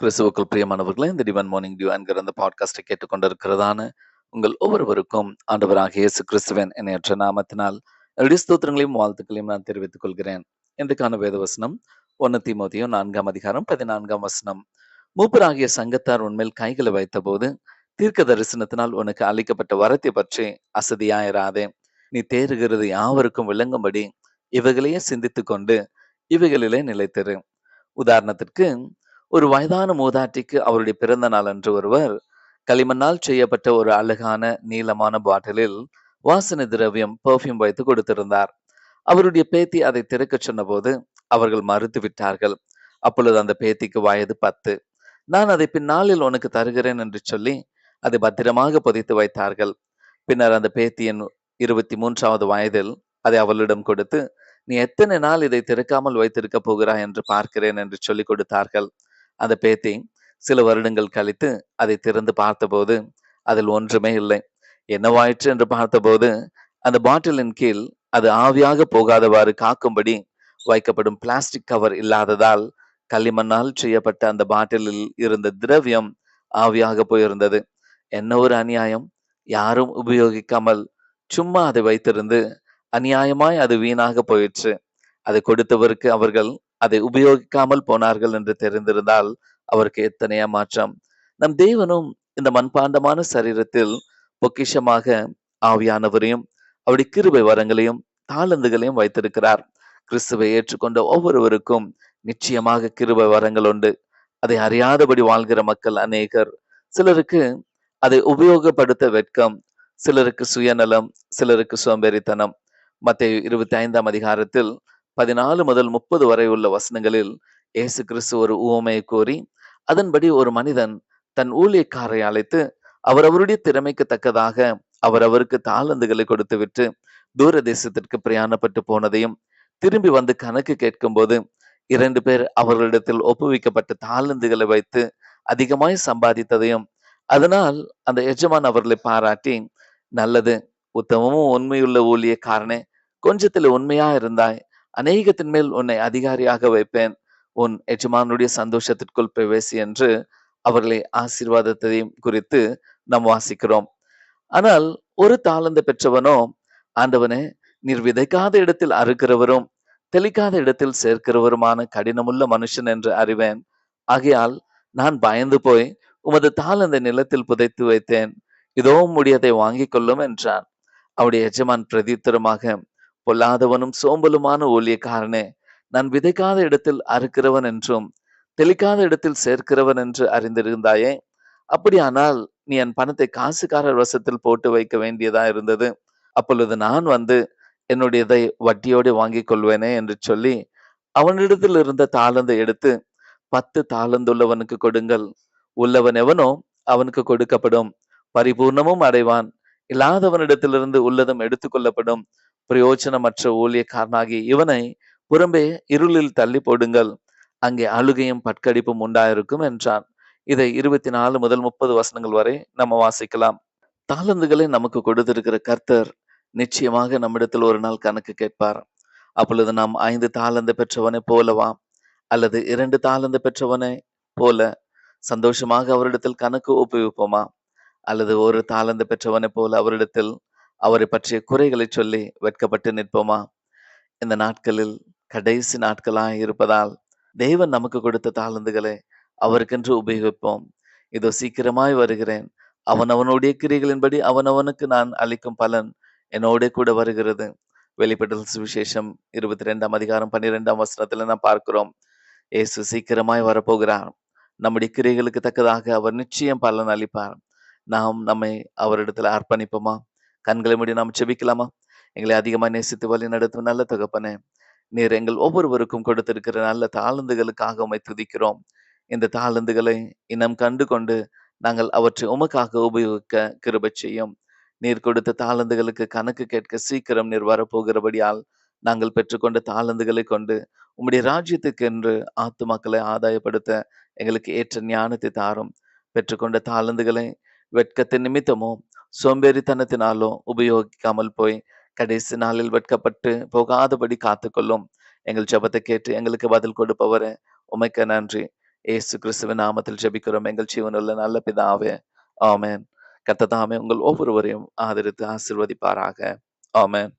கிறிஸ்துவுக்குள் பிரியமானவர்களே இந்த டிவன் மார்னிங் டியூ என்கிற அந்த பாட்காஸ்டை கேட்டுக்கொண்டிருக்கிறதான உங்கள் ஒவ்வொருவருக்கும் ஆண்டவராக இயேசு கிறிஸ்துவன் என்ற நாமத்தினால் என்னுடைய ஸ்தோத்திரங்களையும் வாழ்த்துக்களையும் நான் தெரிவித்துக் கொள்கிறேன். இன்றைக்கான வேத வசனம் ஒன்னு தீமோதியும் நான்காம் அதிகாரம் பதினான்காம் வசனம். மூப்பராகிய சங்கத்தார் உண்மையில் கைகளை வைத்தபோது தீர்க்க தரிசனத்தினால் உனக்கு அளிக்கப்பட்ட வரத்தை பற்றி அசதியாயிராதே. நீ தேறுகிறது யாவருக்கும் விளங்கும்படி இவைகளையே சிந்தித்து கொண்டு இவைகளிலே நிலைத்தரு. உதாரணத்திற்கு ஒரு வயதான மூதாட்டிக்கு அவருடைய பிறந்த நாள் அன்று ஒருவர் களிமண்ணால் செய்யப்பட்ட ஒரு அழகான நீளமான பாட்டிலில் வாசனை திரவியம் பெர்ஃப்யூம் வைத்து கொடுத்திருந்தார். அவருடைய பேத்தி அதை திறக்க சொன்னபோது அவர்கள் மறுத்து விட்டார்கள். அப்பொழுது அந்த பேத்திக்கு வயது பத்து. நான் அதை பின்னாளில் உனக்கு தருகிறேன் என்று சொல்லி அதை பத்திரமாக புதைத்து வைத்தார்கள். பின்னர் அந்த பேத்தியின் இருபத்தி மூன்றாவது வயதில் அதை அவளிடம் கொடுத்து நீ எத்தனை நாள் இதை திறக்காமல் வைத்திருக்க போகிறாய் என்று பார்க்கிறேன் என்று சொல்லிக் கொடுத்தார்கள். அந்த பேத்தி சில வருடங்கள் கழித்து அதை திறந்து பார்த்தபோது அதில் ஒன்றுமே இல்லை. என்னவாயிற்று என்று பார்த்தபோது அந்த பாட்டிலின் கீழ் அது ஆவியாக போகாதவாறு காக்கும்படி வைக்கப்படும் பிளாஸ்டிக் கவர் இல்லாததால் களிமண்ணால் செய்யப்பட்ட அந்த பாட்டிலில் இருந்த திரவியம் ஆவியாக போயிருந்தது. என்ன ஒரு அநியாயம்? யாரும் உபயோகிக்காமல் சும்மா அதை வைத்திருந்து அநியாயமாய் அது வீணாக போயிற்று. அதை கொடுத்தவருக்கு அவர்கள் அதை உபயோகிக்காமல் போனார்கள் என்று தெரிந்திருந்தால் அவருக்கு எத்தனை மாற்றம். நம் தேவனும் இந்த மண்பாண்டமான சரீரத்தில் பொக்கிஷமாக ஆவியானவரையும் அவருடைய கிருபை வரங்களையும் தாளந்துகளையும் வைத்திருக்கிறார். கிறிஸ்துவை ஏற்றுக்கொண்ட ஒவ்வொருவருக்கும் நிச்சயமாக கிருபை வரங்கள் உண்டு. அதை அறியாதபடி வாழ்கிற மக்கள் அநேகர். சிலருக்கு அதை உபயோகப்படுத்த வெட்கம் சிலருக்கு சுயநலம் சிலருக்கு சோம்பேறித்தனம். மத்திய இருபத்தி ஐந்தாம் அதிகாரத்தில் பதினாலு முதல் முப்பது வரை உள்ள வசனங்களில் இயேசு கிறிஸ்து ஒரு உவமையை கோரி அதன்படி ஒரு மனிதன் தன் ஊழியக்காரை அழைத்து அவரவருடைய திறமைக்கு தக்கதாக அவரவருக்கு தாளந்துகளை கொடுத்துவிட்டு தூர தேசத்திற்கு பிரயாணப்பட்டு போனதையும் திரும்பி வந்து கணக்கு கேட்கும்போது இரண்டு பேர் அவர்களிடத்தில் ஒப்புவிக்கப்பட்ட தாளந்துகளை வைத்து அதிகமாய் சம்பாதித்ததையும் அதனால் அந்த எஜமான் அவர்களை பாராட்டி நல்லது உத்தமமும் உண்மையுள்ள ஊழியக்காரனே கொஞ்சத்தில் உண்மையா இருந்தாய் அநேகத்தின் மேல் உன்னை அதிகாரியாக வைப்பேன். உன் எஜமானுடைய சந்தோஷத்திற்குள் பிரவேசி என்று அவர்களை ஆசீர்வாதத்தையும் குறித்து நாம் வாசிக்கிறோம். ஆனால் ஒரு தாளந்து பெற்றவனோ ஆண்டவனே நீர் விதைக்காத இடத்தில் அறுக்கிறவரும் தெளிக்காத இடத்தில் சேர்க்கிறவருமான கடினமுள்ள மனுஷன் என்று அறிவேன். ஆகையால் நான் பயந்து போய் உமது தாளந்த நிலத்தில் புதைத்து வைத்தேன். இதோ முடியதை வாங்கிக் கொள்ளும் என்றான். அவருடைய எஜமான் பிரதித்திரமாக பொல்லாதவனும் சோம்பலுமான ஊழியக்காரனே. நான் விதைக்காத இடத்தில் அறுக்கிறவன் என்றும் தெளிக்காத இடத்தில் சேர்க்கிறவன் என்று அறிந்திருந்தாயே. அப்படியானால் நீ என் பணத்தை காசுக்காரர் வசத்தில் போட்டு வைக்க வேண்டியதா இருந்தது? அப்பொழுது நான் வந்து என்னுடையதை வட்டியோடு வாங்கிக் கொள்வேனே என்று சொல்லி அவனிடத்தில் இருந்த தாளந்தை எடுத்து பத்து தாளந்துள்ளவனுக்கு கொடுங்கள். உள்ளவன் எவனோ அவனுக்கு கொடுக்கப்படும். பரிபூர்ணமும் அடைவான். இல்லாதவனிடத்திலிருந்து உள்ளதும் எடுத்துக்கொள்ளப்படும் பிரயோஜனமற்ற ஊழியக்காரனாகி இவனை புறம்பே இருளில் தள்ளி போடுங்கள். அங்கே அழுகையும் பட்கடிப்பும் உண்டாயிருக்கும் என்றான். இதை இருபத்தி நாலு முதல் முப்பது வசனங்கள் வரை நம்ம வாசிக்கலாம். தாளந்துகளை நமக்கு கொடுத்திருக்கிற கர்த்தர் நிச்சயமாக நம்மிடத்தில் ஒரு நாள் கணக்கு கேட்பார். அப்பொழுது நாம் ஐந்து தாளந்து பெற்றவனை போலவா? அல்லது இரண்டு தாளந்து பெற்றவனை போல சந்தோஷமாக அவரிடத்தில் கணக்கு ஒப்புவிப்போமா? அல்லது ஒரு தாளந்து பெற்றவனை போல அவரிடத்தில் அவரை பற்றிய குறைகளை சொல்லி வெட்கப்பட்டு நிற்போமா? இந்த நாட்களில் கடைசி நாட்களாக இருப்பதால் தேவன் நமக்கு கொடுத்த தாளந்துகளை அவருக்கென்று உபயோகிப்போம். இதோ சீக்கிரமாய் வருகிறேன். அவன் அவனுடைய கிரிகளின்படி அவனவனுக்கு நான் அளிக்கும் பலன் என்னோட கூட வருகிறது. வெளிப்படல் சுவிசேஷம் இருபத்தி ரெண்டாம் அதிகாரம் பன்னிரெண்டாம் வசனத்துல நாம் பார்க்கிறோம். இயேசு சீக்கிரமாய் வரப்போகிறார். நம்முடைய கிரிகளுக்கு தக்கதாக அவர் நிச்சயம் பலன் அளிப்பார். நாம் நம்மை அவரிடத்துல அர்ப்பணிப்போமா? கண்களை மூடி நாம் செபிக்கலாமா? எங்களை அதிகமாக நேசித்து வழி நடத்தும் நல்ல தகப்பனே நீர் எங்கள் ஒவ்வொருவருக்கும் கொடுத்திருக்கிற நல்ல தாளந்துகளுக்காக உமை துதிக்கிறோம். இந்த தாளந்துகளை இனம் கண்டு கொண்டு நாங்கள் அவற்றை உமக்காக உபயோகிக்க கிருபை செய்யும். நீர் கொடுத்த தாளந்துகளுக்கு கணக்கு கேட்க சீக்கிரம் நீர் வரப்போகிறபடியால் நாங்கள் பெற்றுக்கொண்ட தாளந்துகளை கொண்டு உம்முடைய ராஜ்யத்துக்கு என்று ஆத்து மக்களை ஆதாயப்படுத்த எங்களுக்கு ஏற்ற ஞானத்தை தாரும். பெற்றுக்கொண்ட தாளந்துகளை வெட்கத்தின் நிமித்தமோ சோம்பேறித்தனத்தினாலோ உபயோகிக்காமல் போய் கடைசி நாளில் வெட்கப்பட்டு போகாதபடி காத்துக்கொள்ளும். எங்கள் ஜெபத்தை கேட்டு எங்களுக்கு பதில் கொடுப்பவரே உமைக்க நன்றி. ஏசு கிறிஸ்துவின் நாமத்தில் ஜெபிக்கிறோம். எங்கள் ஜீவனுள்ள நல்ல பிதாவே ஆமேன். கத்ததாமே உங்கள் ஒவ்வொருவரையும் ஆதரித்து ஆசிர்வதிப்பாராக. ஆமேன்.